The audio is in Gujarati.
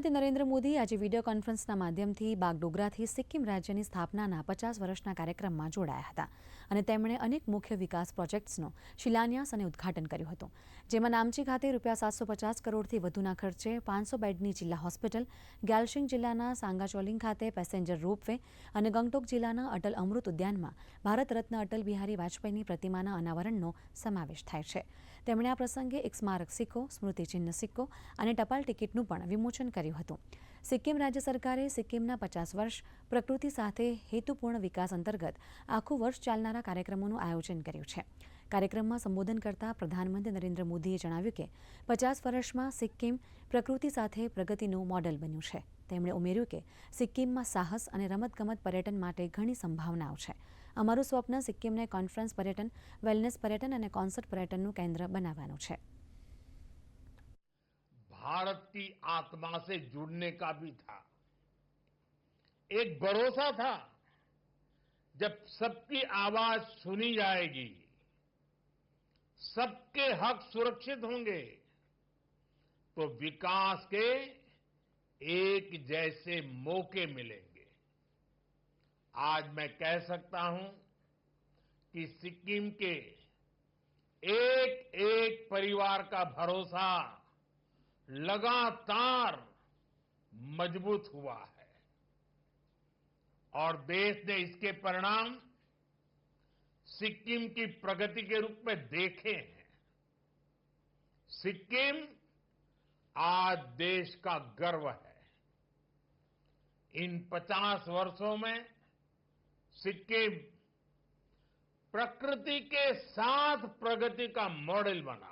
પ્રધાનમંત્રી નરેન્દ્ર મોદી આજે વીડિયો કોન્ફરન્સના માધ્યમથી બાગડોગરાથી સિક્કિમ રાજ્યની સ્થાપનાના પચાસ વર્ષના કાર્યક્રમમાં જોડાયા હતા અને તેમણે અનેક મુખ્ય વિકાસ પ્રોજેક્ટ્સનો શિલાન્યાસ અને ઉદ્ઘાટન કર્યું હતું. જેમાં નામચી ખાતે રૂપિયા સાતસો પચાસ કરોડથી વધુના ખર્ચે પાંચસો બેડની જિલ્લા હોસ્પિટલ, ગ્યાલશિંગ જિલ્લાના સાંગાચોલિંગ ખાતે પેસેન્જર રોપવે અને ગંગટોક જિલ્લાના અટલ અમૃત ઉદ્યાનમાં ભારત રત્ન અટલ બિહારી વાજપેયીની પ્રતિમાના અનાવરણનો સમાવેશ થાય છે. તેમણે આ પ્રસંગે એક સ્મારક સિક્કો સ્મૃતિચિહ્ન સિક્કો અને ટપાલ ટિકિટનું પણ વિમોચન કર્યું હતું. સિક્કિમ રાજ્ય સરકારે સિક્કિમના પચાસ વર્ષ પ્રકૃતિ સાથે હેતુપૂર્ણ વિકાસ અંતર્ગત આખું વર્ષ ચાલનારા કાર્યક્રમોનું આયોજન કર્યું છે. કાર્યક્રમમાં સંબોધન કરતા પ્રધાનમંત્રી નરેન્દ્ર મોદીએ જણાવ્યું કે પચાસ વર્ષમાં સિક્કિમ પ્રકૃતિ સાથે પ્રગતિનું મોડેલ બન્યું છે. તેમણે ઉમેર્યું કે સિક્કિમમાં સાહસ અને રમતગમત પર્યટન માટે ઘણી સંભાવનાઓ છે અમારું સ્વપ્ન સિક્કિમને કોન્ફરન્સ પર્યટન વેલનેસ પર્યટન અને કોન્સર્ટ પર્યટનનું કેન્દ્ર બનાવવાનું છે भारत की आत्मा से जुड़ने का भी था एक भरोसा था जब सबकी आवाज सुनी जाएगी सबके हक सुरक्षित होंगे तो विकास के एक जैसे मौके मिलेंगे। आज मैं कह सकता हूँ कि सिक्किम के एक एक परिवार का भरोसा लगातार मज़बूत हुआ है। और देश ने इसके परिणाम सिक्किम की प्रगति के रूप में देखे हैं। सिक्किम आज देश का गर्व है। इन 50 वर्षों में सिक्किम प्रकृति के साथ प्रगति का मॉडल बना